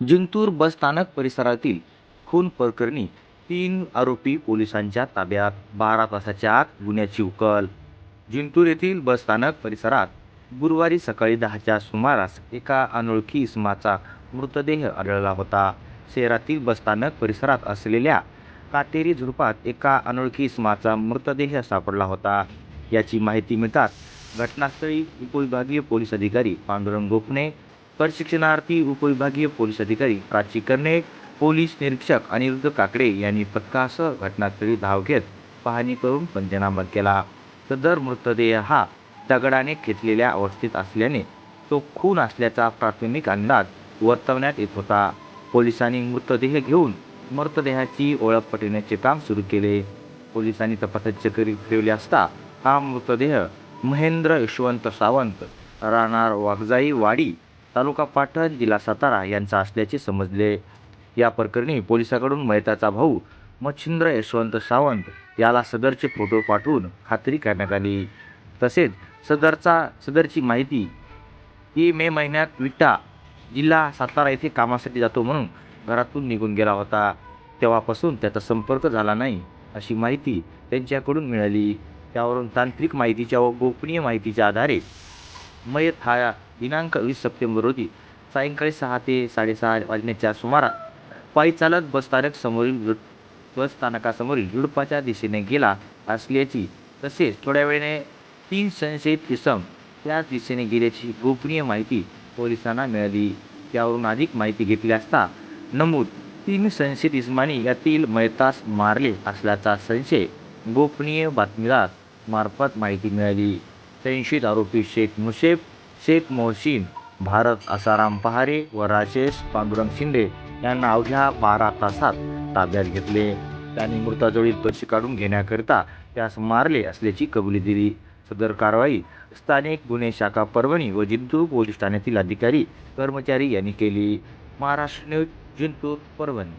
जिंतूर बसस्थानक परिसरातील खून प्रकरणी तीन आरोपी पोलिसांच्या ताब्यात बारा तासाच्या आत गुन्ह्याची उकल. जिंतूर येथील बसस्थानक परिसरात गुरुवारी सकाळी दहाच्या सुमारास एका अनोळखी इसमाचा मृतदेह आढळला होता. शहरातील बसस्थानक परिसरात असलेल्या कातेरी झुडपात एका अनोळखी इसमाचा मृतदेह सापडला होता. याची माहिती मिळताच घटनास्थळी उपविभागीय पोलीस अधिकारी पांडुरंग गोखणे प्रशिक्षणार्थी उपविभागीय पोलीस अधिकारी प्राची कर्णिक पोलीस निरीक्षक अनिरुद्ध काकडे यांनी पथकासह घटनास्थळी धाव घेत पाहणी करून पंचनामा केला. तर दर मृतदेह हा दगडाने खेचलेल्या अवस्थेत असल्याने तो खून असल्याचा प्राथमिक अंदाज वर्तवण्यात येत होता. पोलिसांनी मृतदेह घेऊन मृतदेहाची ओळख पटविण्याचे काम सुरू केले. पोलिसांनी तपासाची चक्री फिरवली असता हा मृतदेह महेंद्र यशवंत सावंत राहणार वाघजाई वाडी तालुका पाटण जिल्हा सातारा यांचा असल्याचे समजले. या प्रकरणी पोलिसांकडून मयताचा भाऊ मच्छिंद्र यशवंत सावंत याला सदरचे फोटो पाठवून खात्री करण्यात आली. तसेच सदरचा सदरची माहिती की मे महिन्यात विटा जिल्हा सातारा येथे कामासाठी जातो म्हणून घरातून निघून गेला होता. तेव्हापासून त्याचा संपर्क झाला नाही अशी माहिती त्यांच्याकडून मिळाली. त्यावरून तांत्रिक माहितीच्या व गोपनीय माहितीच्या आधारे मयत हा दिनांक वीस सप्टेंबर रोजी सायंकाळी सहा ते साडेसहा वाजण्याच्या सुमारास पायी चालत बसस्थानक समोरील बसस्थानकासमोरील युडपाच्या दिशेने गेला असल्याची तसेच थोड्या वेळाने तीन संशयित इसम त्याच दिशेने गेल्याची गोपनीय माहिती पोलिसांना मिळाली. त्यावरून अधिक माहिती घेतली असता नमूद तीन संशयित इसमानी यातील मयतास मारले असल्याचा संशय गोपनीय बातमीदार मार्फत माहिती मिळाली. संशयित आरोपी शेख मुशेफ शेख मोहसिन भारत आसाराम पहारे व राजेश पांडुरंग शिंदे यांना अवघ्या बारा तासात ताब्यात घेतले. त्यांनी मृताजवळील पैसे काढून घेण्याकरिता त्यास मारले असल्याची कबुली दिली. सदर कारवाई स्थानिक गुन्हे शाखा परभणी व जिंतूर पोलीस ठाण्यातील अधिकारी कर्मचारी यांनी केली. महाराष्ट्र न्यूज जिंतूर परभणी.